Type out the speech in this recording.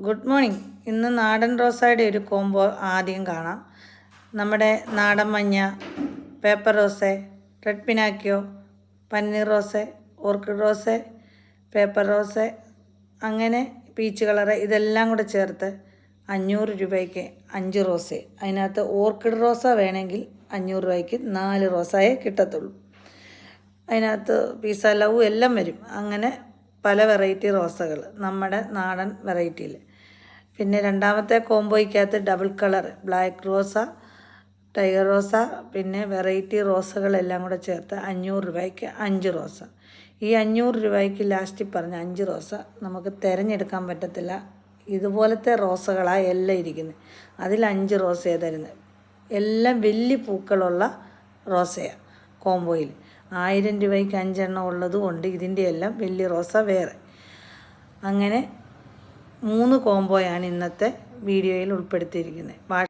Good morning. ഇന്ന് നാടൻ റോസയുടെ ഒരു കോംബോ ആദ്യം കാണാം. നമ്മുടെ നാടൻ മഞ്ഞ പേപ്പർ റോസെ റെഡ് പിനാക്കിയോ പന്നീർ റോസെ ഓർക്കിഡ് റോസെ പേപ്പർ റോസെ അങ്ങനെ പീച്ച് കളറ് ഇതെല്ലാം കൂടെ ചേർത്ത് അഞ്ഞൂറ് രൂപയ്ക്ക് അഞ്ച് റോസെ. അതിനകത്ത് ഓർക്കിഡ് റോസ വേണമെങ്കിൽ അഞ്ഞൂറ് രൂപയ്ക്ക് നാല് റോസായേ കിട്ടത്തുള്ളൂ. അതിനകത്ത് പീസ ലവ് എല്ലാം വരും. അങ്ങനെ പല വെറൈറ്റി റോസകൾ നമ്മുടെ നാടൻ വെറൈറ്റിയിൽ പിന്നെ രണ്ടാമത്തെ കോംബോയ്ക്കകത്ത് ഡബിൾ കളർ ബ്ലാക്ക് റോസ ടൈഗർ റോസ പിന്നെ വെറൈറ്റി റോസകളെല്ലാം കൂടെ ചേർത്ത് അഞ്ഞൂറ് രൂപയ്ക്ക് അഞ്ച് റോസ. ഈ അഞ്ഞൂറ് രൂപയ്ക്ക് ലാസ്റ്റിൽ പറഞ്ഞ അഞ്ച് റോസ നമുക്ക് തിരഞ്ഞെടുക്കാൻ പറ്റത്തില്ല. ഇതുപോലത്തെ റോസകളാണ് എല്ലാം ഇരിക്കുന്നത് അതിൽ അഞ്ച് റോസയാണ് തരുന്നത് എല്ലാം വലിയ പൂക്കളുള്ള റോസയാണ് കോംബോയിൽ. ആയിരം രൂപയ്ക്ക് അഞ്ചെണ്ണം ഉള്ളതുകൊണ്ട് ഇതിന്റെ എല്ലാം വലിയ റോസ വേറെ. അങ്ങനെ മൂന്ന് കോംബോയാണ് ഇന്നത്തെ വീഡിയോയിൽ ഉൾപ്പെടുത്തിയിരിക്കുന്നത്.